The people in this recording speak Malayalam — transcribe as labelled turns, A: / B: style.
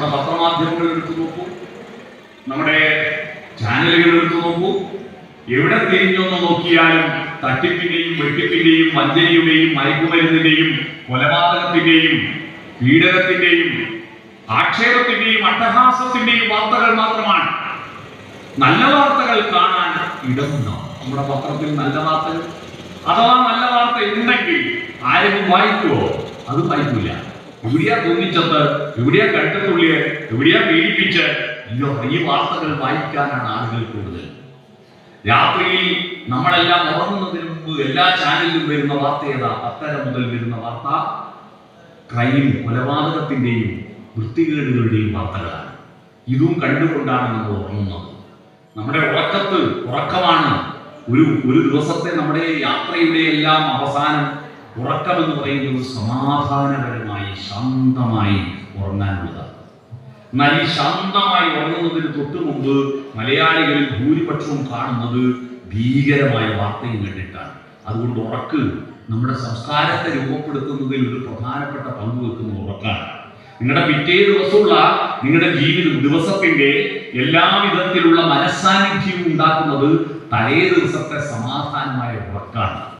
A: നമ്മുടെ പത്രമാധ്യമങ്ങൾ എടുത്തു നോക്കൂ. നമ്മുടെ ചാനലുകൾ എടുത്തു നോക്കൂ. എവിടെ തിരിഞ്ഞൊന്ന് നോക്കിയാലും തട്ടിപ്പിന്റെയും വെട്ടിപ്പിന്റെയും വഞ്ചനയുടെയും മയക്കുമരുന്നിന്റെയും കൊലപാതകത്തിന്റെയും പീഡനത്തിന്റെയും ആക്ഷേപത്തിന്റെയും അട്ടഹാസത്തിന്റെയും വാർത്തകൾ മാത്രമാണ്. നല്ല വാർത്തകൾ കാണാൻ ഇടമുണ്ടോ? നമ്മുടെ പത്രത്തിൽ നല്ല വാർത്തകൾ? അഥവാ നല്ല വാർത്ത ഉണ്ടെങ്കിൽ ആരും വായിക്കുവോ? അത് വായിക്കൂല. എവിടെയാ തോന്നിച്ചത് എവിടെയാ കണ്ടെത്തുള്ളിയ എവിടെയാ പീഡിപ്പിച്ച്. അയ്യോ ഈ വാർത്തകൾ വായിക്കാനാണ് ആളുകൾ കൂടുതൽ. രാത്രിയിൽ നമ്മളെല്ലാം ഉറങ്ങുന്നതിന് മുമ്പ് എല്ലാ ചാനലിലും വരുന്ന വാർത്ത ഏതാ? പത്തര മുതൽ വരുന്ന വാർത്ത ക്രൈം കൊലപാതകത്തിന്റെയും വൃത്തികേടുകളുടെയും വാർത്തകളാണ്. ഇതും കണ്ടുകൊണ്ടാണ് നമ്മൾ ഉറങ്ങുന്നത്. നമ്മുടെ ഉറക്കത്ത് ഉറക്കമാണ്. ഒരു ഒരു ദിവസത്തെ നമ്മുടെ യാത്രയുടെ എല്ലാം അവസാനം ഉറക്കമെന്ന് പറയുന്നത് സമാധാനപരമായി ശാന്തമായി ഉറങ്ങാനുള്ളതാണ്. എന്നാൽ ഈ ശാന്തമായി ഉറങ്ങുന്നതിന് തൊട്ടു മുമ്പ് മലയാളികളിൽ ഭൂരിപക്ഷവും കാണുന്നത് ഭീകരമായ വാർത്തയും കണ്ടിട്ടാണ്. അതുകൊണ്ട് ഉറക്ക് നമ്മുടെ സംസ്കാരത്തെ രൂപപ്പെടുത്തുന്നതിൽ ഒരു പ്രധാനപ്പെട്ട പങ്ക് വെക്കുന്ന ഉറക്കാണ്. നിങ്ങളുടെ പിറ്റേ ദിവസമുള്ള നിങ്ങളുടെ ജീവിത ദിവസത്തിന്റെ എല്ലാ വിധത്തിലുള്ള മനസ്സാന്നിധ്യവും ഉണ്ടാക്കുന്നത് തലേ ദിവസത്തെ സമാധാനമായ ഉറക്കാണ്.